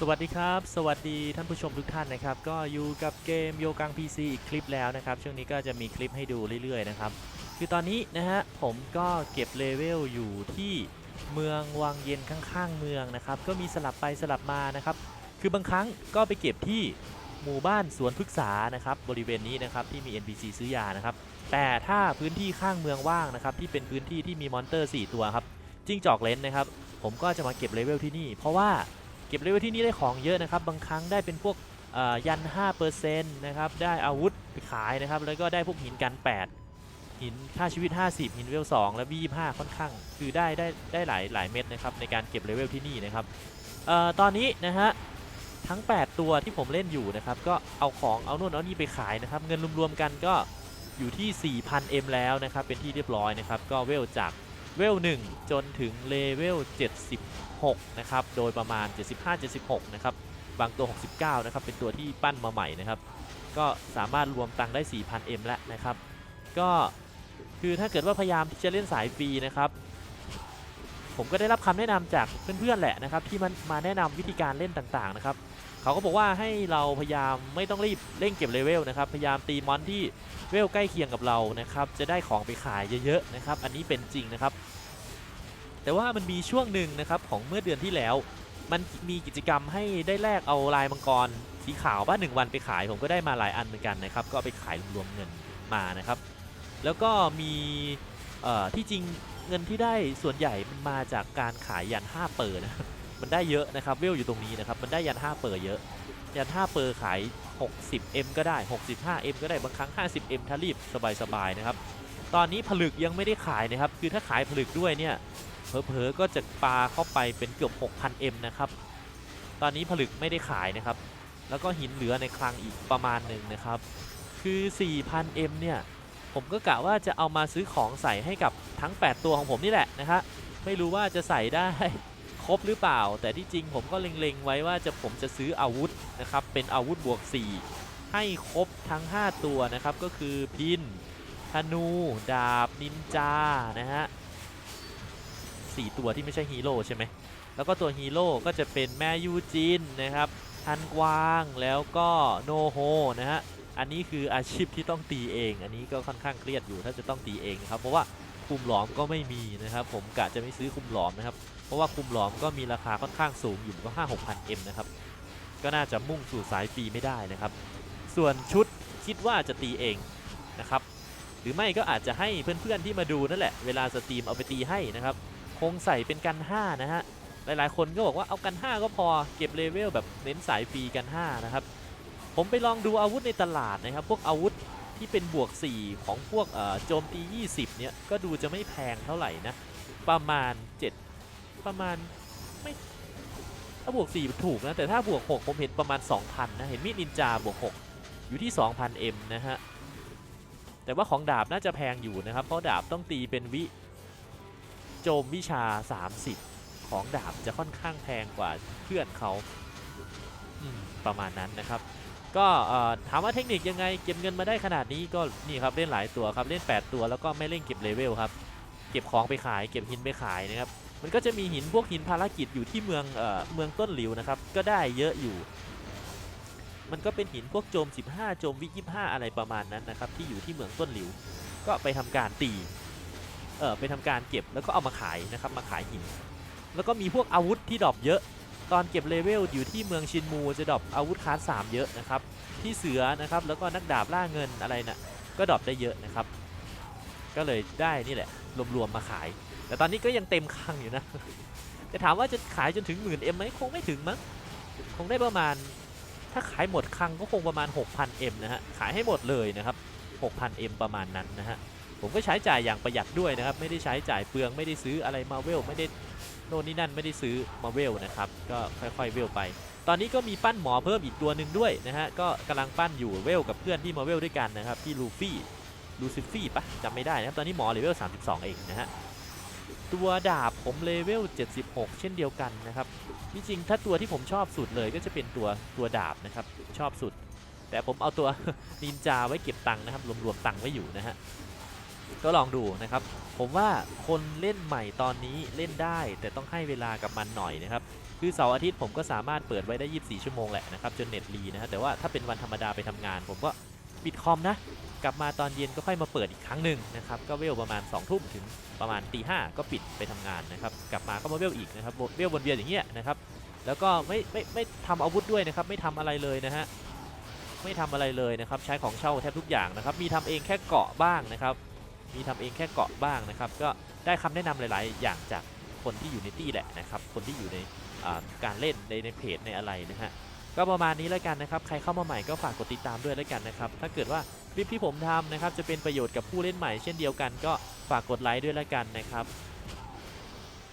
สวัสดีครับ สวัสดีท่านผู้ชมทุกท่านนะครับ ก็อยู่กับเกมโยกัง PC อีกคลิปแล้วนะครับ ช่วงนี้ก็จะมีคลิปให้ดูเรื่อยๆนะครับ คือตอนนี้นะฮะผมก็เก็บเลเวลอยู่ที่เมืองวังเย็นข้างๆเมืองนะครับ ก็มีสลับไปสลับมานะครับ คือบางครั้งก็ไปเก็บที่หมู่บ้านสวนพฤกษานะครับบริเวณนี้นะครับที่มี NPC ซื้อยานะครับ แต่ถ้าพื้นที่ข้างเมืองว่างนะครับที่เป็นพื้นที่ที่มีมอนเตอร์ 4 ตัวครับจิ้งจอกเลนนะครับ ผมก็จะมาเก็บเลเวลที่นี่ เพราะว่า เก็บเลเวลที่นี่ได้ของเยอะนะครับ บางครั้งได้เป็นพวกเอ่อยัน 5%นะครับ ได้อาวุธไปขายนะครับ แล้วก็ได้พวกหินกัน 8 หินค่าชีวิต 50 หินเลเวล 2 และ V25 ค่อนข้าง คือได้ได้ได้หลายหลายเม็ดนะครับ ในการเก็บเลเวลที่นี่นะครับออตอนนี้นะฮะทั้ง 8 ตัวที่ผมเล่นอยู่นะครับ ก็เอาของเอานู่นเอานี่ไปขายนะครับ เงินรวมๆกันก็อยู่ที่ 4,000M แล้วนะครับ เป็นที่เรียบร้อยนะครับ ก็เวลจาก เวล 1 จนถึงเลเวล 76 นะครับ โดยประมาณ 75-76 นะครับ บางตัว 69 นะครับ เป็นตัวที่ปั้นมาใหม่นะครับ ก็สามารถรวมตังค์ได้ 4,000M แล้วนะครับ ก็คือถ้าเกิดว่าพยายามที่จะเล่นสายฟรีนะครับ ผมก็ได้รับคำแนะนำจากเพื่อนๆแหละนะครับที่มันมาแนะนำวิธีการเล่นต่างๆนะครับเขาก็บอกว่าให้เราพยายามไม่ต้องรีบเร่งเก็บเลเวลนะครับพยายามตีมอนที่เวลใกล้เคียงกับเรานะครับจะได้ของไปขายเยอะๆนะครับอันนี้เป็นจริงนะครับ แต่ว่ามันมีช่วงหนึ่งนะครับของเมื่อเดือนที่แล้ว มันมีกิจกรรมให้ได้แลกเอาลายมังกรสีขาวบ้านหนึ่งวันไปขายผมก็ได้มาหลายอันเหมือนกันนะครับก็ไปขายรวมๆเงินมานะครับ แล้วก็มีที่จริง เงินที่ได้ส่วนใหญ่มันมาจากการขายยัน5เปอร์นะมันได้เยอะนะครับเวลอยู่ตรงนี้นะครับมันได้ยัน5เปอร์เยอะ ยัน5เปอร์ขาย 60M ก็ได้ 65M ก็ได้บางครั้ง 50M ถ้ารีบสบายๆนะครับตอนนี้ผลึกยังไม่ได้ขายนะครับคือถ้าขายผลึกด้วยเนี่ยเผลอๆก็จะปาเข้าไปเป็นเกือบ 6,000M นะครับตอนนี้ผลึกไม่ได้ขายนะครับ แล้วก็หินเหลือในคลังอีกประมาณหนึ่งนะครับ คือ 4,000M เนี่ย ผมก็กะว่าจะเอามาซื้อของใส่ให้กับทั้ง 8 ตัวของผมนี่แหละนะฮะไม่รู้ว่าจะใส่ได้ครบหรือเปล่า แต่ที่จริงผมก็เล็งๆไว้ว่าจะผมจะซื้ออาวุธนะครับเป็นอาวุธบวก 4 ให้ครบทั้ง 5 ตัวนะครับก็คือพินธนูดาบนินจานะฮะสี่ตัวที่ไม่ใช่ฮีโร่ใช่ไหมแล้วก็ตัวฮีโร่ก็จะเป็นแม่ยูจินนะครับฮันกวางแล้วก็โนโฮนะฮะ อันนี้คืออาชีพที่ต้องตีเอง อันนี้ก็ค่อนข้างเครียดอยู่ถ้าจะต้องตีเองครับเพราะว่าคุมหลอมก็ไม่มีนะครับ ผมกะจะไม่ซื้อคุมหลอมนะครับ เพราะว่าคุมหลอมก็มีราคาค่อนข้างสูงอยู่ก็ห้าหกพันเอ็มนะครับ ก็น่าจะมุ่งสู่สายฟรีไม่ได้นะครับ ส่วนชุดคิดว่าจะตีเองนะครับ หรือไม่ก็อาจจะให้เพื่อนๆที่มาดูนั่นแหละ เวลาสตรีมเอาไปตีให้นะครับ คงใส่เป็นกัน 5 นะฮะ หลายๆ คนก็บอกว่าเอากัน 5 ก็พอ เก็บเลเวลแบบเน้นสายฟรีกัน 5 นะครับ ผมไปลองดูอาวุธในตลาดนะครับ พวกอาวุธที่เป็นบวก 4 ของพวกโจมตี 20 เนี่ย ก็ดูจะไม่แพงเท่าไหร่นะ ประมาณ 7 ประมาณไม่ถ้าบวก 4 ถูกนะ แต่ถ้าบวก 6 ผมเห็นประมาณ 2,000 นะ เห็นมีดนินจาบวก 6 อยู่ที่ 2,000M นะฮะ แต่ว่าของดาบน่าจะแพงอยู่นะครับ เพราะดาบต้องตีเป็นวิ โจมวิชา 30 ของดาบจะค่อนข้างแพงกว่าเพื่อนเขาประมาณนั้นนะครับ ก็ถามว่าเทคนิคยังไงเก็บเงินมาได้ขนาดนี้ก็นี่ครับเล่นหลายตัวครับเล่น 8 ตัวแล้วก็ไม่เล่นเก็บเลเวลครับเก็บของไปขายเก็บหินไปขายนะครับมันก็จะมีหินพวกหินภารกิจอยู่ที่เมืองเอ่อเมืองต้นหลิวนะครับก็ได้เยอะอยู่ มันก็เป็นหินพวกโจม 15 โจมวิ25 อะไรประมาณนั้นนะครับที่อยู่ที่เมืองต้นหลิว ก็ไปทำการตีเออไปทำการเก็บแล้วก็เอามาขายนะครับมาขายหิน แล้วก็มีพวกอาวุธที่ดรอปเยอะ ตอนเก็บเลเวลอยู่ที่เมืองชินมูจะดรอปอาวุธคลาส3เยอะนะครับที่เสือนะครับแล้วก็นักดาบล่าเงินอะไรนะ่ะก็ดรอปได้เยอะนะครับ ก็เลยได้นี่แหละรวมๆมาขาย แต่ตอนนี้ก็ยังเต็มคังอยู่นะจะถามว่าจะขายจนถึงหมื่นเอ็มไหมคงไม่ถึงมั้งคงได้ประมาณ ถ้าขายหมดคังก็คงประมาณ 6,000M นะฮะขายให้หมดเลยนะครับ 6,000M ประมาณนั้นนะฮะผมก็ใช้จ่ายอย่างประหยัดด้วยนะครับ ไม่ได้ใช้จ่ายเปลืองไม่ได้ซื้ออะไรมาเวลไม่ได้ โน่นนี่นั่นไม่ได้ซื้อมาเวลนะครับก็ค่อยๆเวลไป ตอนนี้ก็มีปั้นหมอเพิ่มอีกตัวหนึ่งด้วยนะฮะก็กำลังปั้นอยู่เวลกับเพื่อนที่มาเวลด้วยกันนะครับที่ลูฟี่ลูซิฟี่ปะจำไม่ได้นะครับตอนนี้หมอเลเวล32 เองนะฮะตัวดาบผมเลเวล 76 เช่นเดียวกันนะครับที่จริงถ้าตัวที่ผมชอบสุดเลยก็จะเป็นตัวตัวดาบนะครับชอบสุด แต่ผมเอาตัวนินจาไว้เก็บตังค์นะครับรวมๆตังค์ไว้อยู่นะฮะ ก็ลองดูนะครับ ผมว่าคนเล่นใหม่ตอนนี้เล่นได้ แต่ต้องให้เวลากับมันหน่อยนะครับ คือเสาร์อาทิตย์ผมก็สามารถเปิดไว้ได้ 24 ชั่วโมงแหละนะครับจนเน็ตรีนะฮะแต่ว่าถ้าเป็นวันธรรมดาไปทำงาน ผมก็ปิดคอมนะ กลับมาตอนเย็นก็ค่อยมาเปิดอีกครั้งหนึ่งนะครับก็เวลประมาณ2ทุ่มถึงประมาณตีห้าก็ปิดไปทำงานนะครับกลับมาก็มาเวลอีกนะครับเวลวนเวียนอย่างเงี้ยนะครับแล้วก็ไม่ไม่ไม่ทำอาวุธด้วยนะครับไม่ทำอะไรเลยนะฮะไม่ทำอะไรเลยนะครับใช้ของเช่าแทบทุกอย่างนะครับมีทำเองแค่เกาะบ้างนะครับ มีทำเองแค่เกาะบ้างนะครับ ก็ได้คำแนะนำหลาย ๆ อย่างจากคนที่อยู่ในตี้แหละนะครับ คนที่อยู่ในการเล่นในในเพจในอะไรนะฮะก็ประมาณนี้แล้วกันนะครับ ใครเข้ามาใหม่ก็ฝากกดติดตามด้วยแล้วกันนะครับ ถ้าเกิดว่าคลิปที่ผมทำนะครับ จะเป็นประโยชน์กับผู้เล่นใหม่เช่นเดียวกัน ก็ฝากกดไลค์ด้วยแล้วกันนะครับ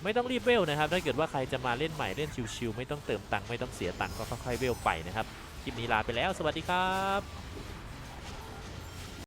ไม่ต้องรีบเวลนะครับ ถ้าเกิดว่าใครจะมาเล่นใหม่เล่นชิวๆไม่ต้องเติมตังค์ไม่ต้องเสียตังค์ก็ค่อยๆเวลไปนะครับ คลิปนี้ลาไปแล้ว สวัสดีครับ